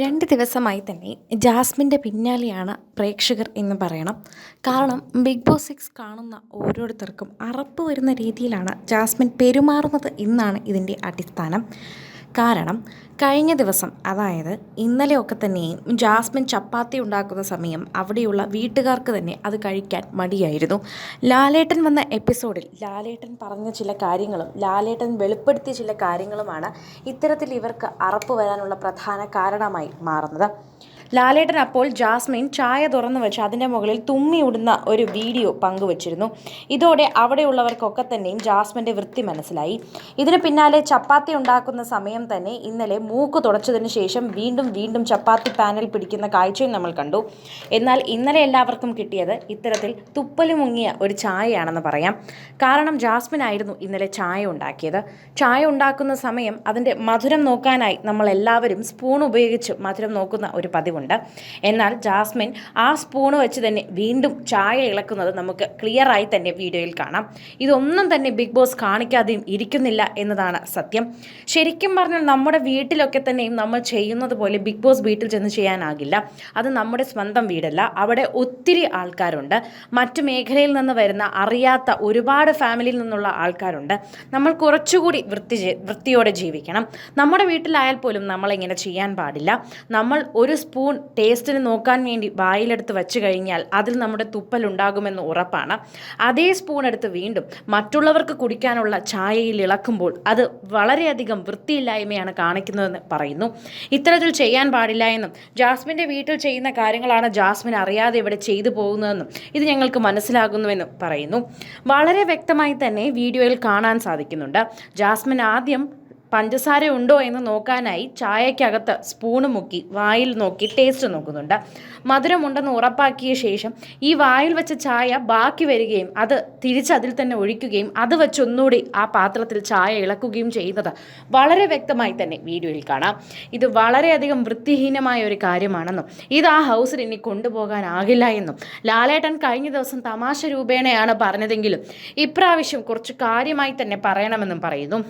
രണ്ട് ദിവസമായി തന്നെ ജാസ്മിന്റെ പിന്നാലെയാണ് പ്രേക്ഷകർ എന്ന് പറയണം. കാരണം ബിഗ് ബോസ് സിക്സ് കാണുന്ന ഓരോരുത്തർക്കും അറപ്പ് വരുന്ന രീതിയിലാണ് ജാസ്മിൻ പെരുമാറുന്നത് എന്നാണ് ഇതിന്റെ അടിസ്ഥാനം. കാരണം കഴിഞ്ഞ ദിവസം അതായത് ഇന്നലെയൊക്കെ തന്നെയും ജാസ്മിൻ ചപ്പാത്തി ഉണ്ടാക്കുന്ന സമയം അവിടെയുള്ള വീട്ടുകാർക്ക് തന്നെ അത് കഴിക്കാൻ മടിയായിരുന്നു. ലാലേട്ടൻ വന്ന എപ്പിസോഡിൽ ലാലേട്ടൻ പറഞ്ഞ ചില കാര്യങ്ങളും ലാലേട്ടൻ വെളിപ്പെടുത്തിയ ചില കാര്യങ്ങളുമാണ് ഇത്തരത്തിൽ ഇവർക്ക് അറപ്പ് വരാനുള്ള പ്രധാന കാരണമായി മാറുന്നത്. ലാലേട്ടൻ അപ്പോൾ ജാസ്മിൻ ചായ തുറന്നു വെച്ച് അതിന്റെ മുകളിൽ തുമ്മി ഉടുന്ന ഒരു വീഡിയോ പങ്കുവച്ചിരുന്നു. ഇതോടെ അവിടെയുള്ളവർക്കൊക്കെ തന്നെയും ജാസ്മിന്റെ വൃത്തി മനസ്സിലായി. ഇതിന് പിന്നാലെ ചപ്പാത്തി ഉണ്ടാക്കുന്ന സമയം തന്നെ ഇന്നലെ മൂക്ക് തുടച്ചതിന് ശേഷം വീണ്ടും വീണ്ടും ചപ്പാത്തി പാനൽ പിടിക്കുന്ന കാഴ്ചയും നമ്മൾ കണ്ടു. എന്നാൽ ഇന്നലെ എല്ലാവർക്കും കിട്ടിയത് ഇത്തരത്തിൽ തുപ്പൽ മുങ്ങിയ ഒരു ചായയാണെന്ന് പറയാം. കാരണം ജാസ്മിൻ ആയിരുന്നു ഇന്നലെ ചായ ഉണ്ടാക്കിയത്. ചായ ഉണ്ടാക്കുന്ന സമയം അതിന്റെ മധുരം നോക്കാനായി നമ്മൾ എല്ലാവരും സ്പൂൺ ഉപയോഗിച്ച് മധുരം നോക്കുന്ന ഒരു പതിവുണ്ട്. എന്നാൽ ജാസ്മിൻ ആ സ്പൂൺ വെച്ച് തന്നെ വീണ്ടും ചായ ഇളക്കുന്നത് നമുക്ക് ക്ലിയറായി തന്നെ വീഡിയോയിൽ കാണാം. ഇതൊന്നും തന്നെ ബിഗ് ബോസ് കാണിക്കാതെയും ഇരിക്കുന്നില്ല എന്നതാണ് സത്യം. ശരിക്കും പറഞ്ഞാൽ നമ്മുടെ വീട്ടിലൊക്കെ തന്നെയും നമ്മൾ ചെയ്യുന്നത് പോലെ ബിഗ് ബോസ് വീട്ടിൽ ചെന്ന് ചെയ്യാനാകില്ല. അത് നമ്മുടെ സ്വന്തം വീടല്ല. അവിടെ ഒത്തിരി ആൾക്കാരുണ്ട്. മറ്റു മേഖലയിൽ നിന്ന് വരുന്ന അറിയാത്ത ഒരുപാട് ഫാമിലിയിൽ നിന്നുള്ള ആൾക്കാരുണ്ട്. നമ്മൾ കുറച്ചുകൂടി വൃത്തി വൃത്തിയോടെ ജീവിക്കണം. നമ്മുടെ വീട്ടിലായാൽ പോലും നമ്മളിങ്ങനെ ചെയ്യാൻ പാടില്ല. നമ്മൾ ഒരു സ്പൂൺ ടേസ്റ്റിന് നോക്കാൻ വേണ്ടി വായിലെടുത്ത് വെച്ച് കഴിഞ്ഞാൽ അതിൽ നമ്മുടെ തുപ്പൽ ഉണ്ടാകുമെന്ന് ഉറപ്പാണ്. അതേ സ്പൂൺ എടുത്ത് വീണ്ടും മറ്റുള്ളവർക്ക് കുടിക്കാനുള്ള ചായയിൽ ഇളക്കുമ്പോൾ അത് വളരെയധികം വൃത്തിയില്ലായ്മയാണ് കാണിക്കുന്നതെന്ന് പറയുന്നു. ഇത്തരത്തിൽ ചെയ്യാൻ പാടില്ല എന്നും ജാസ്മിന്റെ വീട്ടിൽ ചെയ്യുന്ന കാര്യങ്ങളാണ് ജാസ്മിൻ അറിയാതെ ഇവിടെ ചെയ്തു പോകുന്നതെന്നും ഇത് ഞങ്ങൾക്ക് മനസ്സിലാകുന്നുവെന്നും പറയുന്നു. വളരെ വ്യക്തമായി തന്നെ വീഡിയോയിൽ കാണാൻ സാധിക്കുന്നുണ്ട്. ജാസ്മിൻ ആദ്യം പഞ്ചസാര ഉണ്ടോ എന്ന് നോക്കാനായി ചായക്കകത്ത് സ്പൂണ് മുക്കി വായിൽ നോക്കി ടേസ്റ്റ് നോക്കുന്നുണ്ട്. മധുരമുണ്ടെന്ന് ഉറപ്പാക്കിയ ശേഷം ഈ വായിൽ വെച്ച ചായ ബാക്കി വരികയും അത് തിരിച്ച് അതിൽ തന്നെ ഒഴിക്കുകയും അത് വെച്ചൊന്നുകൂടി ആ പാത്രത്തിൽ ചായ ഇളക്കുകയും ചെയ്യുന്നത് വളരെ വ്യക്തമായി തന്നെ വീഡിയോയിൽ കാണാം. ഇത് വളരെയധികം വൃത്തിഹീനമായ ഒരു കാര്യമാണെന്നും ഇത് ആ ഹൗസിൽ ഇനി കൊണ്ടുപോകാനാകില്ല എന്നും ലാലേട്ടൻ കഴിഞ്ഞ ദിവസം തമാശ രൂപേണയാണ് പറഞ്ഞതെങ്കിലും ഇപ്രാവശ്യം കുറച്ച് കാര്യമായി തന്നെ പറയണമെന്നും പറയുന്നു.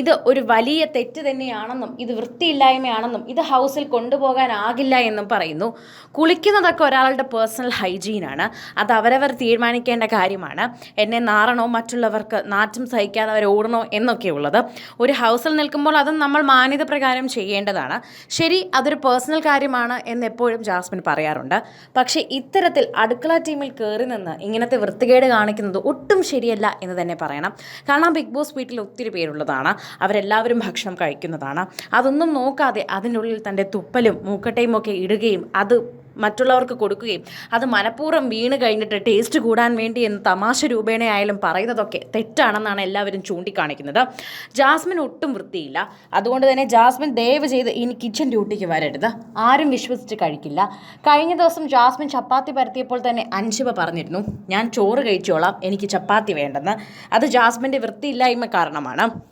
ഇത് ഒരു വലിയ തെറ്റ് തന്നെയാണെന്നും ഇത് വൃത്തിയില്ലായ്മയാണെന്നും ഇത് ഹൗസിൽ കൊണ്ടുപോകാനാകില്ല എന്നും പറയുന്നു. കുളിക്കുന്നതൊക്കെ ഒരാളുടെ പേഴ്സണൽ ഹൈജീനാണ് അത് അവരവർ തീരുമാനിക്കേണ്ട കാര്യമാണ്. എന്നെ നാറണോ മറ്റുള്ളവർക്ക് നാറ്റം സഹിക്കാതെ അവർ ഓടണോ എന്നൊക്കെ ഉള്ളത്. ഒരു ഹൗസിൽ നിൽക്കുമ്പോൾ അതും നമ്മൾ മാന്യത പ്രകാരം ചെയ്യേണ്ടതാണ്. ശരി അതൊരു പേഴ്സണൽ കാര്യമാണ് എന്ന് എപ്പോഴും ജാസ്മിൻ പറയാറുണ്ട്. പക്ഷേ ഇത്തരത്തിൽ അടുക്കള ടീമിൽ കയറി നിന്ന് ഇങ്ങനത്തെ വൃത്തികേട് കാണിക്കുന്നത് ഒട്ടും ശരിയല്ല എന്ന് തന്നെ പറയണം. കാരണം ബിഗ് ബോസ് വീട്ടിൽ ഒത്തിരി പേരുള്ളതാണ്. അവരെല്ലാവരും ഭക്ഷണം കഴിക്കുന്നതാണ്. അതൊന്നും നോക്കാതെ അതിനുള്ളിൽ തന്റെ തുപ്പലും മൂക്കട്ടയും ഒക്കെ ഇടുകയും അത് മറ്റുള്ളവർക്ക് കൊടുക്കുകയും അത് മനഃപൂർവം വീണ് കഴിഞ്ഞിട്ട് ടേസ്റ്റ് കൂടാൻ വേണ്ടി എന്ന് തമാശ രൂപേണയായാലും പറയുന്നതൊക്കെ തെറ്റാണെന്നാണ് എല്ലാവരും ചൂണ്ടിക്കാണിക്കുന്നത്. ജാസ്മിൻ ഒട്ടും വൃത്തിയില്ല. അതുകൊണ്ട് തന്നെ ജാസ്മിൻ ദയവ് ചെയ്ത് ഇനി കിച്ചൺ ഡ്യൂട്ടിക്ക് വരരുത്. ആരും വിശ്വസിച്ച് കഴിക്കില്ല. കഴിഞ്ഞ ദിവസം ജാസ്മിൻ ചപ്പാത്തി പരത്തിയപ്പോൾ തന്നെ അൻഷിബ പറഞ്ഞിരുന്നു ഞാൻ ചോറ് കഴിച്ചോളാം എനിക്ക് ചപ്പാത്തി വേണ്ടെന്ന്. അത് ജാസ്മിന്റെ വൃത്തിയില്ലായ്മ കാരണമാണ്.